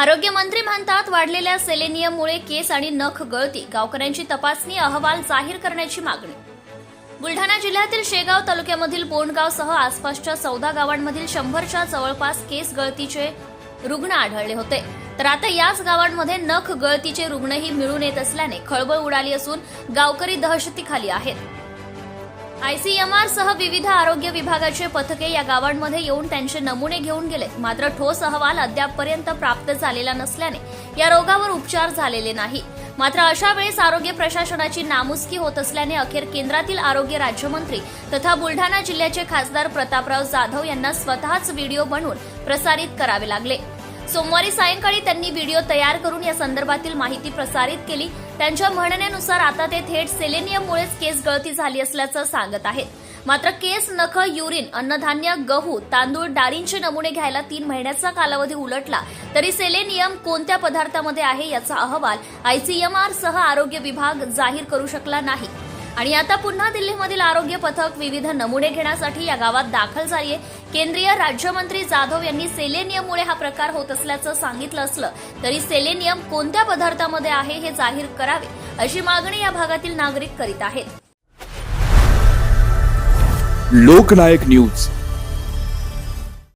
आरोग्यमंत्री म्हणतात वाढलेल्या सेलेनियममुळे केस आणि नख गळती गावकऱ्यांची तपासणी अहवाल जाहीर करण्याची मागणी. बुलढाणा जिल्ह्यातील शेगाव तालुक्यामधील बोंडगावसह आसपासच्या चौदा गावांमधील शंभरच्या जवळपास केस गळतीचे रुग्ण आढळले होते. तर आता याच गावांमध्ये नख गळतीचे रुग्णही मिळून येत असल्याने खळबळ उडाली असून गावकरी दहशतीखाली आहेत. आयसीएमआर सह विविध आरोग्य विभागाचे पथके या गावांमध्ये येऊन त्यांचे नमुने घेऊन गेले. मात्र ठोस अहवाल अद्यापपर्यंत प्राप्त झालेला नसल्याने या रोगावर उपचार झालेले नाही. मात्र अशा वेळेस आरोग्य प्रशासनाची नामुसकी होत असल्याने अखेर केंद्रातील आरोग्य राज्यमंत्री तथा बुलढाणा जिल्ह्याचे खासदार प्रतापराव जाधव यांना स्वतःच व्हिडिओ बनवून प्रसारित करावे लागले. सोमवारी सायंकाळी त्यांनी व्हिडिओ तयार करून या संदर्भातील माहिती प्रसारित केली. त्यांच्या म्हणण्यानुसार आता ते थेट सेलेनियममुळेच केस गळती झाली असल्याचं सांगत आहेत. मात्र केस नख युरिन अन्नधान्य गहू तांदूळ डाळींचे नमुने घ्यायला तीन महिन्याचा कालावधी उलटला तरी सेलेनियम कोणत्या पदार्थामध्ये आहे याचा अहवाल आयसीएमआर सह आरोग्य विभाग जाहीर करू शकला नाही. आणि आता पुन्हा दिल्लीमधील आरोग्य पथक विविध नमुने घेण्यासाठी या गावात दाखल झालीय. केंद्रीय राज्यमंत्री जाधव यांनी सेलेनियममुळे हा प्रकार होत असल्याचं सांगितलं असलं तरी सेलेनियम कोणत्या पदार्थामध्ये आहे हे जाहीर करावे अशी मागणी या भागातील नागरिक करीत आहेत. लोकनायक न्यूज.